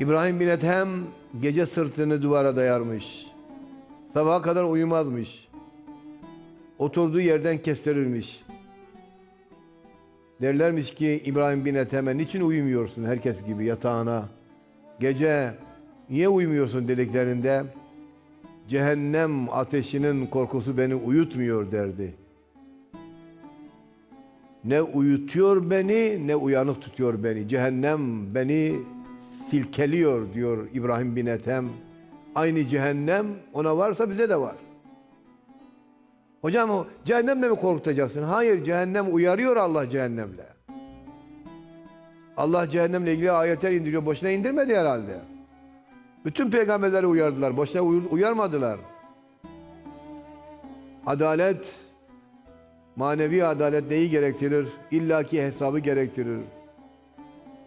İbrahim bin Ethem gece sırtını duvara dayarmış. Sabaha kadar uyumazmış. Oturduğu yerden kestirilmiş. Derlermiş ki İbrahim bin Ethem'e niçin uyumuyorsun herkes gibi yatağına? Gece niye uyumuyorsun dediklerinde cehennem ateşinin korkusu beni uyutmuyor derdi. Ne uyutuyor beni ne uyanık tutuyor beni. Cehennem beni silkeliyor diyor İbrahim bin Ethem. Aynı cehennem ona varsa bize de var. Hocam o cehennemle mi korkutacaksın? Hayır cehennem uyarıyor Allah cehennemle. Allah cehennemle ilgili ayetler indiriyor. Boşuna indirmedi herhalde. Bütün peygamberleri uyardılar. Boşuna uy- uyarmadılar. Adalet, manevi adalet neyi gerektirir? İllaki hesabı gerektirir.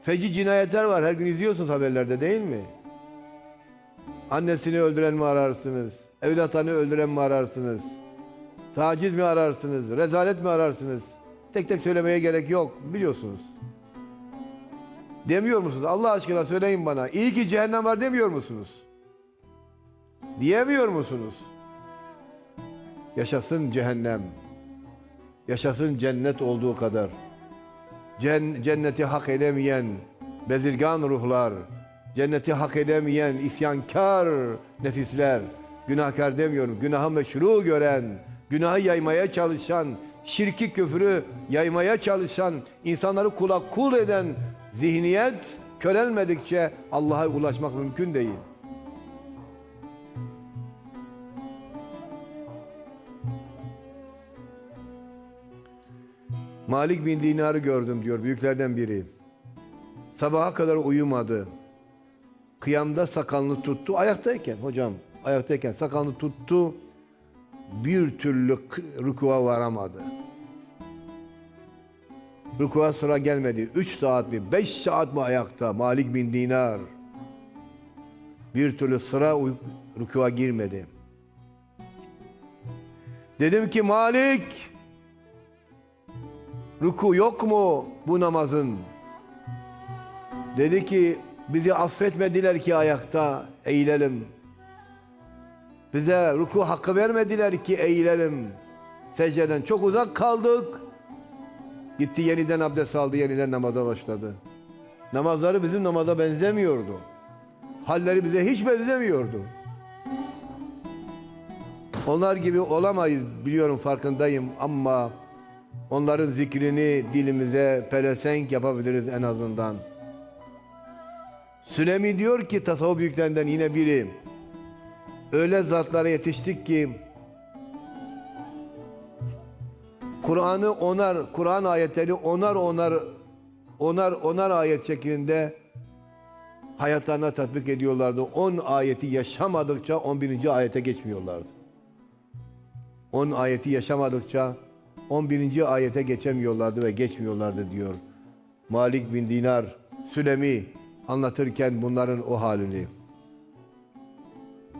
Feci cinayetler var. Her gün izliyorsunuz haberlerde değil mi? Annesini öldüren mi ararsınız? Evlatlarını öldüren mi ararsınız? Taciz mi ararsınız? Rezalet mi ararsınız? Tek tek söylemeye gerek yok. Biliyorsunuz. Demiyor musunuz? Allah aşkına söyleyin bana. İyi ki cehennem var demiyor musunuz? Diyemiyor musunuz? Yaşasın cehennem. Yaşasın cennet olduğu kadar. Cen- cenneti hak edemeyen bezirgan ruhlar, cenneti hak edemeyen isyankar nefisler, günahkar demiyorum, günahı meşru gören, günahı yaymaya çalışan, şirki küfrü yaymaya çalışan, insanları kula kul eden zihniyet körelmedikçe Allah'a ulaşmak mümkün değil. Malik bin Dinar'ı gördüm diyor büyüklerden biri. Sabaha kadar uyumadı. Kıyamda sakalını tuttu. Ayaktayken hocam ayaktayken sakalını tuttu. Bir türlü rükûa varamadı. Rükûa sıra gelmedi. Üç saat mi, beş saat mi ayakta Malik bin Dinar. Bir türlü sıra rükûa girmedi. Dedim ki Malik Ruku yok mu bu namazın? Dedi ki bizi affetmediler ki ayakta eğilelim. Bize ruku hakkı vermediler ki eğilelim. Secdeden çok uzak kaldık. Gitti yeniden abdest aldı, yeniden namaza başladı. Namazları bizim namaza benzemiyordu. Halleri bize hiç benzemiyordu. Onlar gibi olamayız biliyorum farkındayım ama onların zikrini dilimize pelesenk yapabiliriz en azından. Sülemi diyor ki tasavvuf büyüklerinden yine biri. Öyle zatlara yetiştik ki Kur'an'ı onar, Kur'an ayetleri onar onar onar onar ayet şeklinde hayatlarına tatbik ediyorlardı. 10 ayeti yaşamadıkça 11. ayete geçmiyorlardı. 10 ayeti yaşamadıkça 11. ayete geçemiyorlardı ve geçmiyorlardı diyor. Malik bin Dinar Sülemi anlatırken bunların o halini.